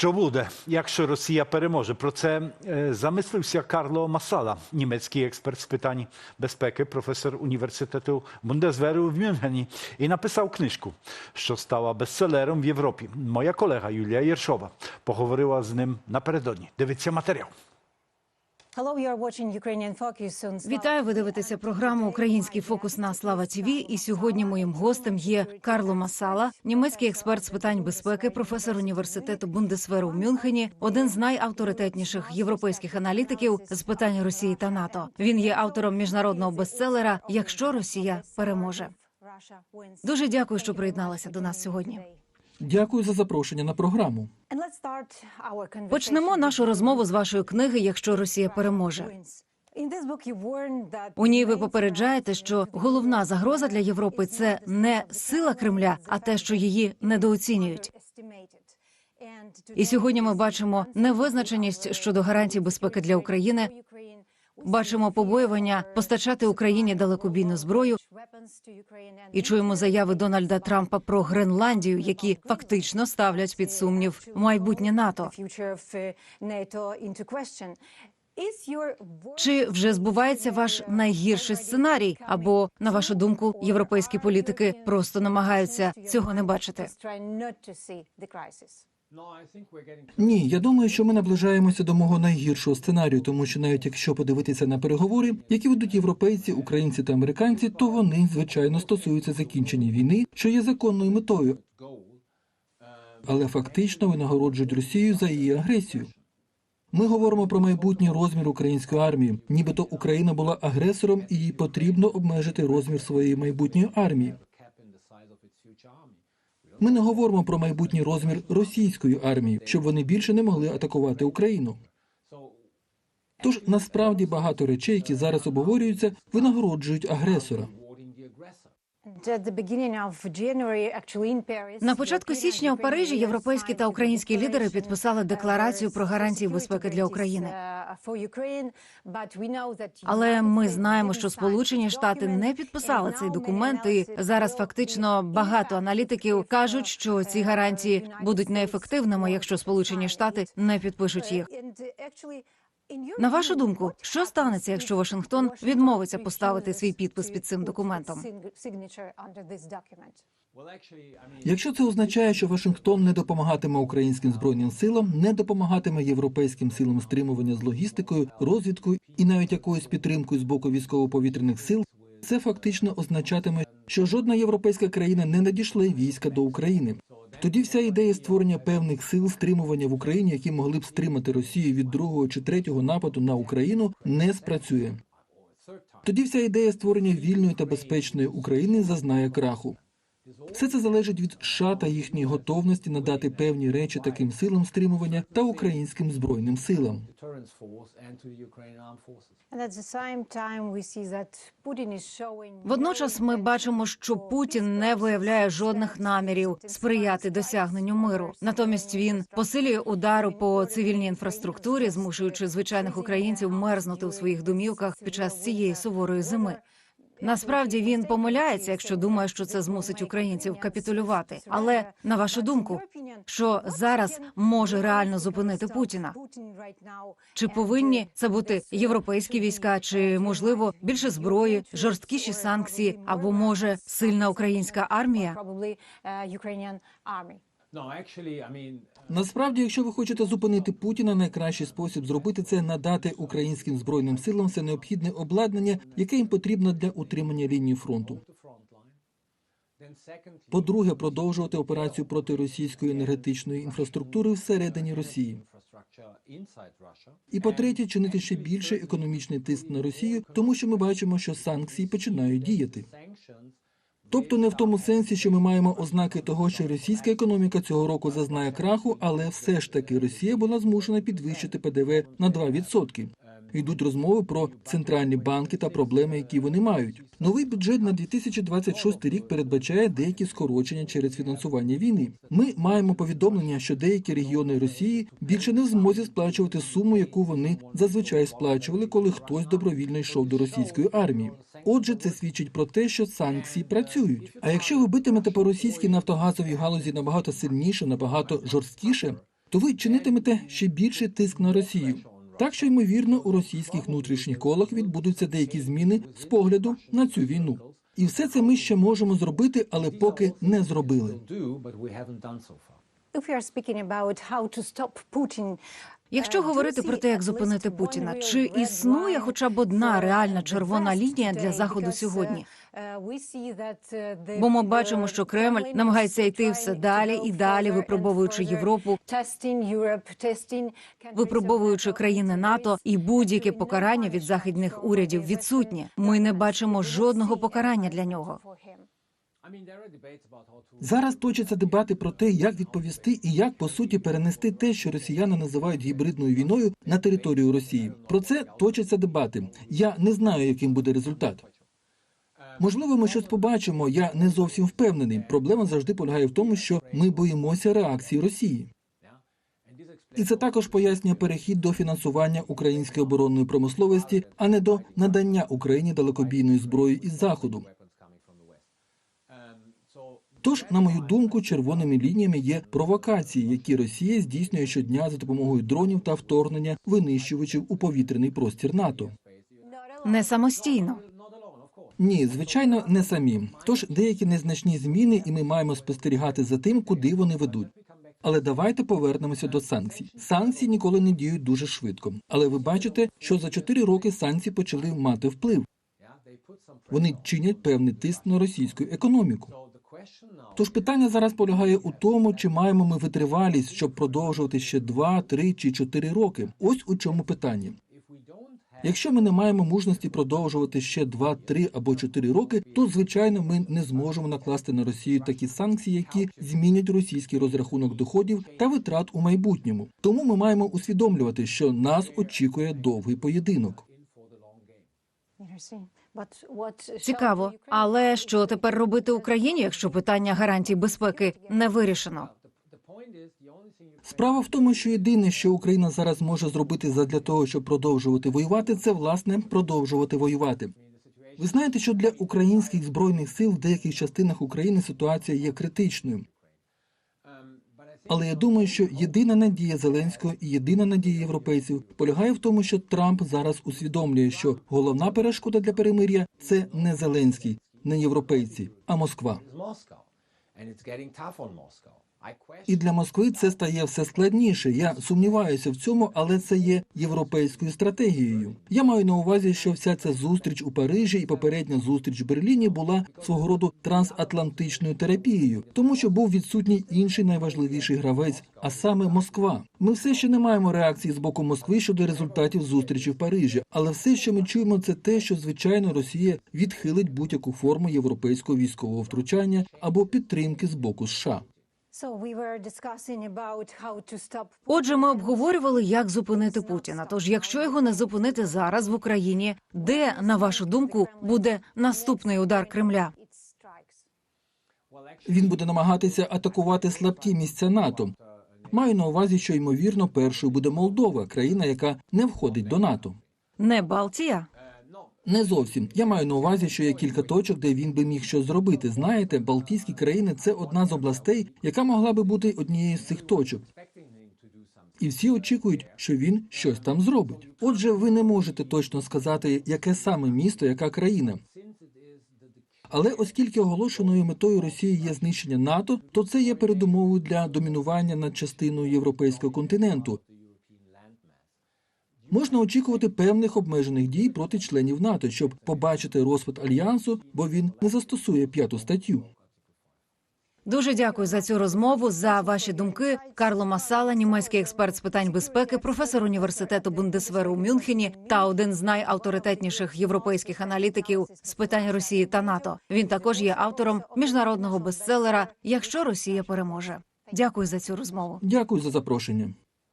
Що буде, якщо Росія переможе? Про це е, замислився Карло Масала, німецький експерт з питань безпеки, професор університету Бундесверу в Мюнхені, і написав книжку, що стала бестселером в Європі. Моя колега Юлія Єршова поговорила з ним напередодні. Дивіться матеріал. Вітаю, ви дивитеся програму Український фокус на Слава ТІВІ. І сьогодні моїм гостем є Карло Масала, німецький експерт з питань безпеки, професор університету Бундесверу в Мюнхені, один з найавторитетніших європейських аналітиків з питань Росії та НАТО. Він є автором міжнародного бестселера Якщо Росія переможе. Дуже дякую, що приєдналися до нас сьогодні. Дякую за запрошення на програму. Почнемо нашу розмову з вашої книги Якщо Росія переможе. У ній ви попереджаєте, що головна загроза для Європи це не сила Кремля, а те, що її недооцінюють. І сьогодні ми бачимо невизначеність щодо гарантій безпеки для України. Бачимо побоювання постачати Україні далекобійну зброю і чуємо заяви Дональда Трампа про Гренландію, які фактично ставлять під сумнів майбутнє НАТО. Чи вже збувається ваш найгірший сценарій? Або на вашу думку, європейські політики просто намагаються цього не бачити? Ні, я думаю, що ми наближаємося до мого найгіршого сценарію, тому що навіть якщо подивитися на переговори, які ведуть європейці, українці та американці, то вони звичайно стосуються закінчення війни, що є законною метою, але фактично винагороджують Росію за її агресію. Ми говоримо про майбутній розмір української армії, нібито Україна була агресором і їй потрібно обмежити розмір своєї майбутньої армії. Ми не говоримо про майбутній розмір російської армії, щоб вони більше не могли атакувати Україну. Тож насправді багато речей, які зараз обговорюються, винагороджують агресора. На початку січня у Парижі європейські та українські лідери підписали декларацію про гарантії uh, безпеки для України. uh, Але ми знаємо, що Сполучені Штати не підписали цей документ. І зараз фактично багато аналітиків кажуть, uh, що ці uh, гарантії будуть неефективними, якщо Сполучені Штати не підпишуть їх. На вашу думку, що станеться, якщо Вашингтон відмовиться поставити свій підпис під цим документом? Якщо це означає, що Вашингтон не допомагатиме українським збройним силам, не допомагатиме європейським силам стримування з логістикою, розвідкою і навіть якоюсь підтримкою з боку військово-повітряних сил, це фактично означатиме, що жодна європейська країна не надійшла війська до України. Тоді вся ідея створення певних сил стримування в Україні, які могли б стримати Росію від другого чи третього нападу на Україну, не спрацює. Тоді вся ідея створення вільної та безпечної України зазнає краху. Все це залежить від США та їхньої готовності надати певні речі таким силам стримування та українським збройним силам. Водночас ми бачимо, що Путін не виявляє жодних намірів сприяти досягненню миру. Натомість він посилює удару по цивільній інфраструктурі, змушуючи звичайних українців мерзнути у своїх домівках під час цієї суворої зими. Насправді він помиляється, якщо думає, що це змусить українців капітулювати. Але на вашу думку, що зараз може реально зупинити Путіна? Чи повинні це бути європейські війська, чи можливо більше зброї, жорсткіші санкції, або може сильна українська армія? Насправді, якщо ви хочете зупинити Путіна, найкращий спосіб зробити це надати українським збройним силам все необхідне обладнання, яке їм потрібно для утримання лінії фронту. По-друге, продовжувати операцію проти російської енергетичної інфраструктури всередині Росії. І по-третє, чинити ще більше економічний тиск на Росію, тому що ми бачимо, що санкції починають діяти. Тобто не в тому сенсі, що ми маємо ознаки того, що російська економіка цього року зазнає краху, але все ж таки Росія була змушена підвищити ПДВ на 2%. Йдуть розмови про центральні банки та проблеми, які вони мають. Новий бюджет на 2026 рік передбачає деякі скорочення через фінансування війни. Ми маємо повідомлення, що деякі регіони Росії більше не в змозі сплачувати суму, яку вони зазвичай сплачували, коли хтось добровільно йшов до російської армії. Отже, це свідчить про те, що санкції працюють. А якщо ви битимете по російській нафтогазовій галузі набагато сильніше, набагато жорсткіше, то ви чинитимете ще більший тиск на Росію. Так що, ймовірно, у російських внутрішніх колах відбудуться деякі зміни з погляду на цю війну. І все це ми ще можемо зробити, але поки не зробили. Якщо uh, говорити про те, як зупинити Путіна, чи існує хоча б одна реальна червона лінія для заходу сьогодні? uh, uh, Бо ми бачимо, що Кремль намагається йти все далі і далі, випробовуючи Європу, випробовуючи країни НАТО, і будь-яке покарання від західних урядів відсутнє. Ми не бачимо жодного покарання для нього. Зараз точаться дебати про те, як відповісти і як по суті перенести те, що росіяни називають гібридною війною на територію Росії. Про це точаться дебати. Я не знаю, яким буде результат. Можливо, ми щось побачимо. Я не зовсім впевнений. Проблема завжди полягає в тому, що ми боїмося реакції Росії. І це також пояснює перехід до фінансування української оборонної промисловості, а не до надання Україні далекобійної зброї із заходу. Тож, на мою думку, червоними лініями є провокації, які Росія здійснює щодня за допомогою дронів та вторгнення винищувачів у повітряний простір НАТО. Не самостійно. Ні, звичайно, не самі. Тож деякі незначні зміни, і ми маємо спостерігати за тим, куди вони ведуть. Але давайте повернемося до санкцій. Санкції ніколи не діють дуже швидко. Але ви бачите, що за 4 роки санкції почали мати вплив. Вони чинять певний тиск на російську економіку. Тож питання зараз полягає у тому, чи маємо ми витривалість, щоб продовжувати ще 2, 3 чи 4 роки. Ось у чому питання. Якщо ми не маємо мужності продовжувати ще 2, 3 або 4 роки, то звичайно ми не зможемо накласти на Росію такі санкції, які змінять російський розрахунок доходів та витрат у майбутньому. Тому ми маємо усвідомлювати, що нас очікує довгий поєдинок. Цікаво, але що тепер робити Україні, якщо питання гарантій безпеки не вирішено? Справа в тому, що єдине, що Україна зараз може зробити задля того, щоб продовжувати воювати, це власне продовжувати воювати. Ви знаєте, що для українських збройних сил в деяких частинах України ситуація є критичною. Але я думаю, що єдина надія Зеленського і єдина надія європейців полягає в тому, що Трамп зараз усвідомлює, що головна перешкода для перемир'я це не Зеленський, не європейці, а Москва. І для Москви це стає все складніше. Я сумніваюся в цьому, але це є європейською стратегією. Я маю на увазі, що вся ця зустріч у Парижі і попередня зустріч в Берліні була свого роду трансатлантичною терапією, тому що був відсутній інший найважливіший гравець, а саме Москва. Ми все ще не маємо реакції з боку Москви щодо результатів зустрічі в Парижі, але все, що ми чуємо, це те, що звичайно Росія відхилить будь-яку форму європейського військового втручання або підтримки з боку США. Отже, ми обговорювали, як зупинити Путіна. Тож, якщо його не зупинити зараз в Україні, де, на вашу думку, буде наступний удар Кремля? Він буде намагатися атакувати слабкі місця НАТО. Маю на увазі, що ймовірно першою буде Молдова, країна, яка не входить до НАТО. Не Балтія? Не зовсім. Я маю на увазі, що є кілька точок, де він би міг щось зробити. Знаєте, Балтійські країни це одна з областей, яка могла би бути однією з цих точок. І всі очікують, що він щось там зробить. Отже, ви не можете точно сказати, яке саме місто, яка країна. Але оскільки оголошеною метою Росії є знищення НАТО, то це є передумовою для домінування над частиною європейського континенту. Можна очікувати певних обмежених дій проти членів НАТО, щоб побачити розпад альянсу, бо він не застосує п'яту статтю. Дуже дякую за цю розмову, за ваші думки. Карло Масала, німецький експерт з питань безпеки, професор університету Бундесверу у Мюнхені та один з найавторитетніших європейських аналітиків з питань Росії та НАТО. Він також є автором міжнародного бестселера Якщо Росія переможе. Дякую за цю розмову. Дякую за запрошення.